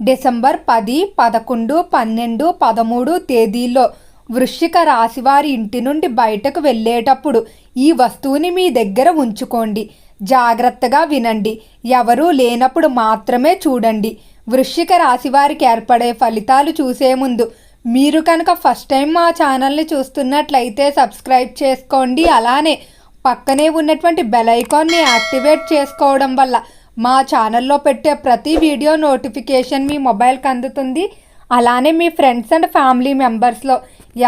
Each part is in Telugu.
డిసెంబర్ పది పదకొండు పన్నెండు పదమూడు తేదీల్లో వృశ్చిక రాశివారి ఇంటి నుండి బయటకు వెళ్ళేటప్పుడు ఈ వస్తువుని మీ దగ్గర ఉంచుకోండి. జాగ్రత్తగా వినండి. ఎవరూ లేనప్పుడు మాత్రమే చూడండి. వృశ్చిక రాశి వారికి ఏర్పడే ఫలితాలు చూసే ముందు మీరు కనుక ఫస్ట్ టైం మా ఛానల్ని చూస్తున్నట్లయితే సబ్స్క్రైబ్ చేసుకోండి. అలానే పక్కనే ఉన్నటువంటి బెల్ ఐకాన్ని యాక్టివేట్ చేసుకోవడం వల్ల మా ఛానల్లో పెట్టే ప్రతి వీడియో నోటిఫికేషన్ మీ మొబైల్కి అందుతుంది. అలానే మీ ఫ్రెండ్స్ అండ్ ఫ్యామిలీ మెంబర్స్లో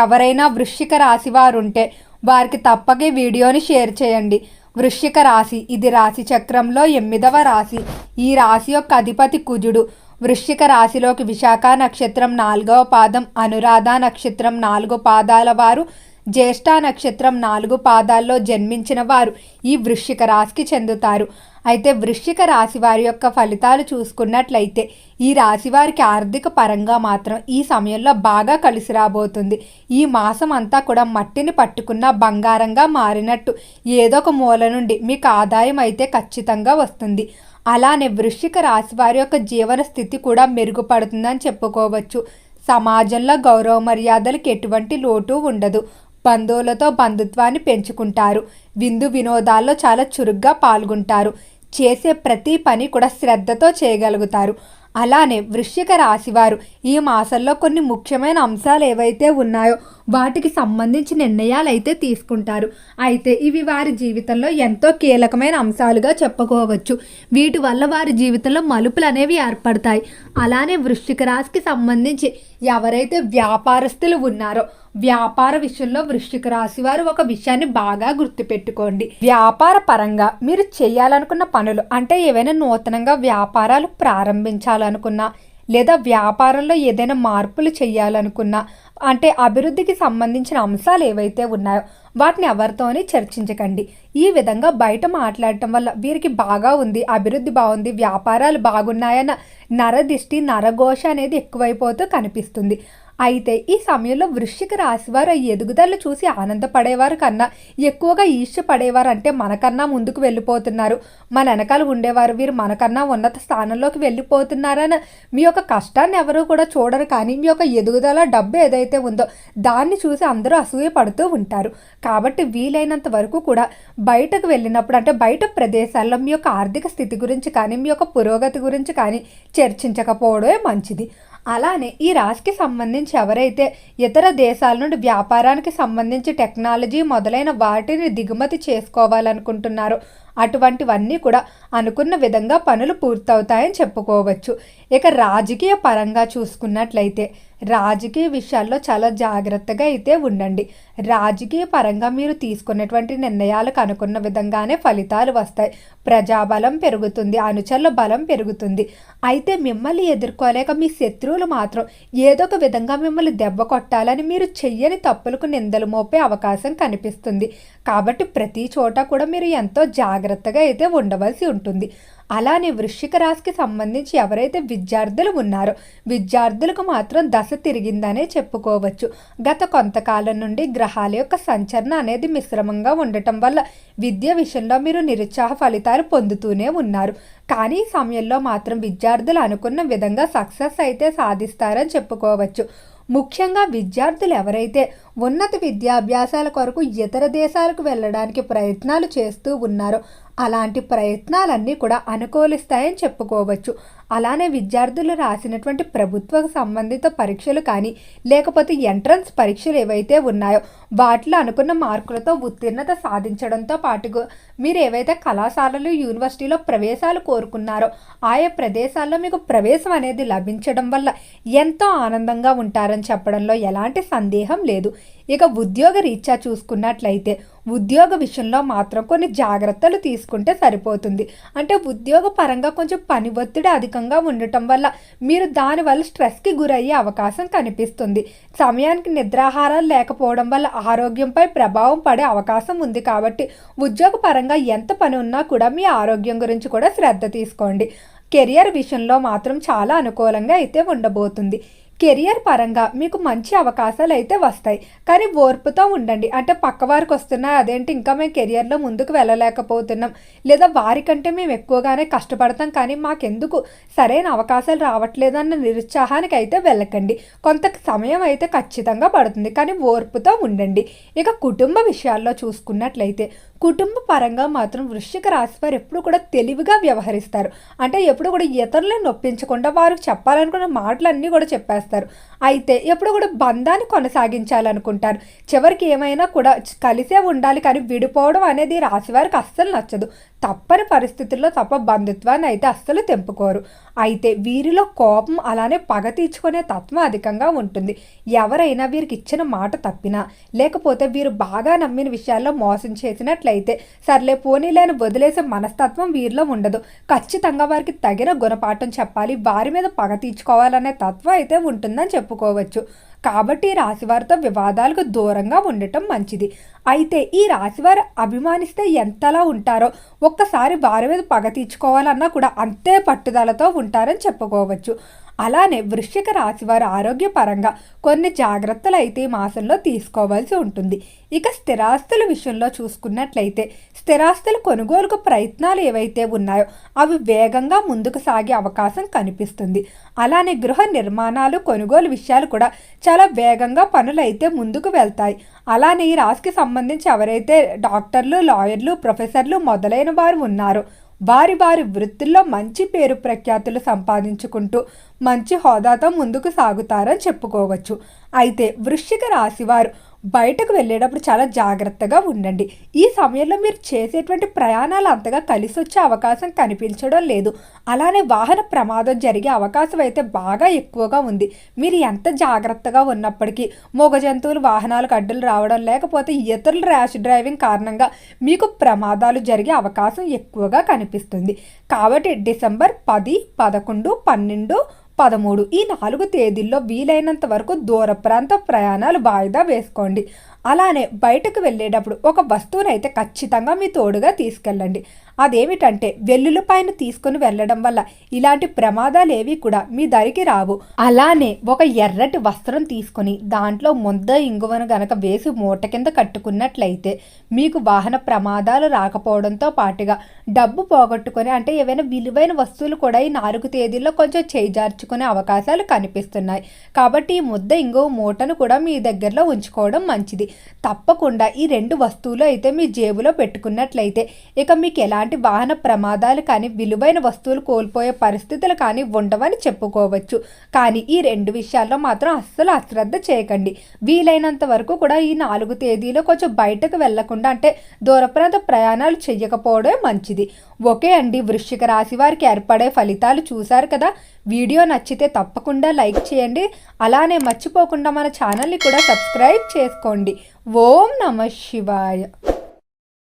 ఎవరైనా వృశ్చిక రాశి వారు ఉంటే వారికి తప్పక వీడియోని షేర్ చేయండి. వృశ్చిక రాశి ఇది రాశి చక్రంలో ఎనిమిదవ రాశి. ఈ రాశి యొక్క అధిపతి కుజుడు. వృశ్చిక రాశిలోకి విశాఖ నక్షత్రం నాలుగవ పాదం అనురాధ నక్షత్రం నాలుగు పాదాల వారు జ్యేష్ఠ నక్షత్రం నాలుగు పాదాల్లో జన్మించిన వారు ఈ వృశ్చిక రాశికి చెందుతారు. అయితే వృశ్చిక రాశి వారి యొక్క ఫలితాలు చూసుకున్నట్లయితే ఈ రాశి వారికి ఆర్థిక పరంగా మాత్రం ఈ సమయంలో బాగా కలిసి రాబోతుంది. ఈ మాసం అంతా కూడా మట్టిని పట్టుకున్న బంగారంగా మారినట్టు ఏదో ఒక మూల నుండి మీకు ఆదాయం అయితే ఖచ్చితంగా వస్తుంది. అలానే వృశ్చిక రాశి వారి యొక్క జీవన స్థితి కూడా మెరుగుపడుతుందని చెప్పుకోవచ్చు. సమాజంలో గౌరవ మర్యాదలకు ఎటువంటి లోటు ఉండదు. బంధువులతో బంధుత్వాన్ని పెంచుకుంటారు. విందు వినోదాల్లో చాలా చురుగ్గా పాల్గొంటారు. చేసే ప్రతి పని కూడా శ్రద్ధతో చేయగలుగుతారు. అలానే వృశ్చిక రాశివారు ఈ మాసంలో కొన్ని ముఖ్యమైన అంశాలు ఏవైతే ఉన్నాయో వాటికి సంబంధించి నిర్ణయాలు అయితే తీసుకుంటారు. అయితే ఇవి వారి జీవితంలో ఎంతో కీలకమైన అంశాలుగా చెప్పుకోవచ్చు. వీటి వల్ల వారి జీవితంలో మలుపులు అనేవి ఏర్పడతాయి. అలానే వృశ్చిక రాశికి సంబంధించి ఎవరైతే వ్యాపారస్తులు ఉన్నారో వ్యాపార విషయంలో వృశ్చిక రాశి వారు ఒక విషయాన్ని బాగా గుర్తుపెట్టుకోండి. వ్యాపార పరంగా మీరు చేయాలనుకున్న పనులు అంటే ఏవైనా నూతనంగా వ్యాపారాలు ప్రారంభించాలనుకున్నా లేదా వ్యాపారంలో ఏదైనా మార్పులు చేయాలనుకున్నా అంటే అభివృద్ధికి సంబంధించిన అంశాలు ఏవైతే ఉన్నాయో వాటిని ఎవరితోని చర్చించకండి. ఈ విధంగా బయట మాట్లాడటం వల్ల వీరికి బాగా ఉంది అభివృద్ధి బాగుంది వ్యాపారాలు బాగున్నాయన్న నరదిష్టి నరఘోష అనేది ఎక్కువైపోతూ కనిపిస్తుంది. అయితే ఈ సమయంలో వృశ్చిక రాశివారు ఈ ఎదుగుదలను చూసి ఆనందపడేవారు కన్నా ఎక్కువగా ఈర్ష్యపడేవారు అంటే మనకన్నా ముందుకు వెళ్ళిపోతున్నారు. మన వెనకాల ఉండేవారు వీరు మనకన్నా ఉన్నత స్థానంలోకి వెళ్ళిపోతున్నారని మీ యొక్క కష్టాన్ని ఎవరు కూడా చూడరు. కానీ మీ యొక్క ఎదుగుదల డబ్బు ఏదైతే ఉందో దాన్ని చూసి అందరూ అసూయ పడుతూ ఉంటారు. కాబట్టి వీలైనంత వరకు కూడా బయటకు వెళ్ళినప్పుడు అంటే బయట ప్రదేశాల్లో మీ యొక్క ఆర్థిక స్థితి గురించి కానీ మీ యొక్క పురోగతి గురించి కానీ చర్చించకపోవడమే మంచిది. అలానే ఈ రాశికి సంబంధించి ఎవరైతే ఇతర దేశాల నుండి వ్యాపారానికి సంబంధించి టెక్నాలజీ మొదలైన వాటిని దిగుమతి చేసుకోవాలనుకుంటున్నారో అటువంటివన్నీ కూడా అనుకున్న విధంగా పనులు పూర్తవుతాయని చెప్పుకోవచ్చు. ఇక రాజకీయ పరంగా చూసుకున్నట్లయితే రాజకీయ విషయాల్లో చాలా జాగ్రత్తగా అయితే ఉండండి. రాజకీయ పరంగా మీరు తీసుకున్నటువంటి నిర్ణయాలకు అనుకున్న విధంగానే ఫలితాలు వస్తాయి. ప్రజాబలం పెరుగుతుంది అనుచరుల బలం పెరుగుతుంది. అయితే మిమ్మల్ని ఎదుర్కోలేక మీ శత్రువులు మాత్రం ఏదో ఒక విధంగా మిమ్మల్ని దెబ్బ కొట్టాలని మీరు చెయ్యని తప్పులకు నిందలు మోపే అవకాశం కనిపిస్తుంది. కాబట్టి ప్రతి చోట కూడా మీరు ఎంతో జాగ్రత్తగా అయితే ఉండవలసి ఉంటుంది. అలానే వృశ్చిక రాశికి సంబంధించి ఎవరైతే విద్యార్థులు ఉన్నారో విద్యార్థులకు మాత్రం దశ తిరిగిందనే చెప్పుకోవచ్చు. గత కొంతకాలం నుండి గ్రహాల యొక్క సంచరణ అనేది మిశ్రమంగా ఉండటం వల్ల విద్య విషయంలో మీరు నిరుత్సాహ ఫలితాలు పొందుతూనే ఉన్నారు. కానీ ఈ సమయంలో మాత్రం విద్యార్థులు అనుకున్న విధంగా సక్సెస్ అయితే సాధిస్తారని చెప్పుకోవచ్చు. ముఖ్యంగా విద్యార్థులు ఎవరైతే ఉన్నత విద్యాభ్యాసాల కొరకు ఇతర దేశాలకు వెళ్ళడానికి ప్రయత్నాలు చేస్తూ ఉన్నారో అలాంటి ప్రయత్నాలన్నీ కూడా అనుకూలిస్తాయని చెప్పుకోవచ్చు. అలానే విద్యార్థులు రాసినటువంటి ప్రభుత్వ సంబంధిత పరీక్షలు కానీ లేకపోతే ఎంట్రన్స్ పరీక్షలు ఏవైతే ఉన్నాయో వాటిలో అనుకున్న మార్కులతో ఉత్తీర్ణత సాధించడంతో పాటుగా మీరు ఏవైతే కళాశాలలు యూనివర్సిటీలో ప్రవేశాలు కోరుకున్నారో ఆయా ప్రదేశాల్లో మీకు ప్రవేశం అనేది లభించడం వల్ల ఎంతో ఆనందంగా ఉంటారని చెప్పడంలో ఎలాంటి సందేహం లేదు. ఇక ఉద్యోగ రీత్యా చూసుకున్నట్లయితే ఉద్యోగ విషయంలో మాత్రం కొన్ని జాగ్రత్తలు తీసుకుంటే సరిపోతుంది. అంటే ఉద్యోగ పరంగా కొంచెం పని ఒత్తిడి అధికంగా ఉండటం వల్ల మీరు దానివల్ల స్ట్రెస్కి గురయ్యే అవకాశం కనిపిస్తుంది. సమయానికి నిద్రాహారాలు లేకపోవడం వల్ల ఆరోగ్యంపై ప్రభావం పడే అవకాశం ఉంది కాబట్టి ఉద్యోగ పరంగా ఎంత పని ఉన్నా కూడా మీ ఆరోగ్యం గురించి కూడా శ్రద్ధ తీసుకోండి. కెరియర్ విషయంలో మాత్రం చాలా అనుకూలంగా అయితే ఉండబోతుంది. కెరియర్ పరంగా మీకు మంచి అవకాశాలు అయితే వస్తాయి. కానీ ఓర్పుతో ఉండండి. అంటే పక్క వారికి వస్తున్నాయి అదేంటి ఇంకా మేము కెరియర్లో ముందుకు వెళ్ళలేకపోతున్నాం. లేదా వారికంటే మేము ఎక్కువగానే కష్టపడతాం. కానీ మాకెందుకు? సరైన అవకాశాలు రావట్లేదన్న నిరుత్సాహానికి అయితే వెళ్ళకండి. కొంత సమయం అయితే ఖచ్చితంగా పడుతుంది. కానీ ఓర్పుతో ఉండండి. ఇక కుటుంబ విషయాల్లో చూసుకున్నట్లయితే కుటుంబ పరంగా మాత్రం వృశ్చిక రాశి వారు ఎప్పుడు కూడా తెలివిగా వ్యవహరిస్తారు. అంటే ఎప్పుడు కూడా ఇతరులను నొప్పించకుండా వారు చెప్పాలనుకున్న మాటలన్నీ కూడా చెప్పేస్తారు. అయితే ఎప్పుడు కూడా బంధాన్ని కొనసాగించాలనుకుంటారు. చివరికి ఏమైనా కూడా కలిసే ఉండాలి కానీ విడిపోవడం అనేది రాశివారికి అస్సలు నచ్చదు. తప్పని పరిస్థితుల్లో తప్ప బంధుత్వాన్ని అయితే అస్సలు తెంపుకోరు. అయితే వీరిలో కోపం అలానే పగ తీర్చుకునే తత్వం అధికంగా ఉంటుంది. ఎవరైనా వీరికి ఇచ్చిన మాట తప్పినా లేకపోతే వీరు బాగా నమ్మిన విషయాల్లో మోసం చేసినట్లయితే సర్లే పోనీలేని వదిలేసే మనస్తత్వం వీరిలో ఉండదు. ఖచ్చితంగా వారికి తగిన గుణపాఠం చెప్పాలి. వారి మీద పగ తీర్చుకోవాలనే తత్వం అయితే ఉంటుందని చెప్పుకోవచ్చు. కాబట్టి ఈ రాశివారితో వివాదాలకు దూరంగా ఉండటం మంచిది. అయితే ఈ రాశివారు అభిమానిస్తే ఎంతలా ఉంటారో ఒక్కసారి వారి మీద పగ తీర్చుకోవాలన్నా కూడా అంతే పట్టుదలతో ఉంటారని చెప్పుకోవచ్చు. అలానే వృశ్చిక రాశి వారు ఆరోగ్యపరంగా కొన్ని జాగ్రత్తలు అయితే ఈ మాసంలో తీసుకోవాల్సి ఉంటుంది. ఇక స్థిరాస్తుల విషయంలో చూసుకున్నట్లయితే స్థిరాస్తుల కొనుగోలుకు ప్రయత్నాలు ఏవైతే ఉన్నాయో అవి వేగంగా ముందుకు సాగే అవకాశం కనిపిస్తుంది. అలానే గృహ నిర్మాణాలు కొనుగోలు విషయాలు కూడా చాలా వేగంగా పనులు అయితే ముందుకు వెళ్తాయి. అలానే ఈ రాశికి సంబంధించి ఎవరైతే డాక్టర్లు లాయర్లు ప్రొఫెసర్లు మొదలైన వారు ఉన్నారో వారి వారి వృత్తుల్లో మంచి పేరు ప్రఖ్యాతులు సంపాదించుకుంటూ మంచి హోదాతో ముందుకు సాగుతారని చెప్పుకోవచ్చు. అయితే వృశ్చిక రాశివారు బయటకు వెళ్ళేటప్పుడు చాలా జాగ్రత్తగా ఉండండి. ఈ సమయంలో మీరు చేసేటువంటి ప్రయాణాలు అంతగా కలిసి వచ్చే అవకాశం కనిపించడం లేదు. అలానే వాహన ప్రమాదం జరిగే అవకాశం అయితే బాగా ఎక్కువగా ఉంది. మీరు ఎంత జాగ్రత్తగా ఉన్నప్పటికీ మూగ జంతువులు వాహనాలకు అడ్డులు రావడం లేకపోతే ఇతరుల ర్యాష్ డ్రైవింగ్ కారణంగా మీకు ప్రమాదాలు జరిగే అవకాశం ఎక్కువగా కనిపిస్తుంది. కాబట్టి డిసెంబర్ పది పదకొండు పన్నెండు పదమూడు. ఈ నాలుగు తేదీల్లో వీలైనంత వరకు దూర ప్రాంత ప్రయాణాలు వాయిదా వేసుకోండి. అలానే బయటకు వెళ్ళేటప్పుడు ఒక వస్తువునైతే అయితే ఖచ్చితంగా మీ తోడుగా తీసుకెళ్ళండి. అదేమిటంటే వెల్లుల్లి పైన తీసుకుని వెళ్ళడం వల్ల ఇలాంటి ప్రమాదాలు ఏవి కూడా మీ దరికి రావు. అలానే ఒక ఎర్రటి వస్త్రం తీసుకొని దాంట్లో ముద్ద ఇంగువను గనక వేసి మూట కింద కట్టుకున్నట్లయితే మీకు వాహన ప్రమాదాలు రాకపోవడంతో పాటుగా డబ్బు పోగొట్టుకొని అంటే ఏవైనా విలువైన వస్తువులు కూడా ఈ నాలుగు తేదీల్లో కొంచెం చేజార్చుకునే అవకాశాలు కనిపిస్తున్నాయి. కాబట్టి ఈ ముద్ద ఇంగువ మూటను కూడా మీ దగ్గరలో ఉంచుకోవడం మంచిది. తప్పకుండా ఈ రెండు వస్తువులు అయితే మీ జేబులో పెట్టుకున్నట్లయితే ఇక మీకు ఎలాంటి వాహన ప్రమాదాలు కానీ విలువైన వస్తువులు కోల్పోయే పరిస్థితులు కానీ ఉండవని చెప్పుకోవచ్చు. కానీ ఈ రెండు విషయాల్లో మాత్రం అస్సలు అశ్రద్ధ చేయకండి. వీలైనంత వరకు కూడా ఈ నాలుగు తేదీలో కొంచెం బయటకు వెళ్ళకుండా అంటే దూరప్రాంత ప్రయాణాలు చేయకపోవడమే మంచిది. ఓకే అండి వృశ్చిక రాశి వారికి ఏర్పడే ఫలితాలు చూశారు కదా? వీడియో నచ్చితే తప్పకుండా లైక్ చేయండి. అలానే మర్చిపోకుండా మన ఛానల్ని కూడా సబ్స్క్రైబ్ చేసుకోండి. ఓం నమ శివాయ.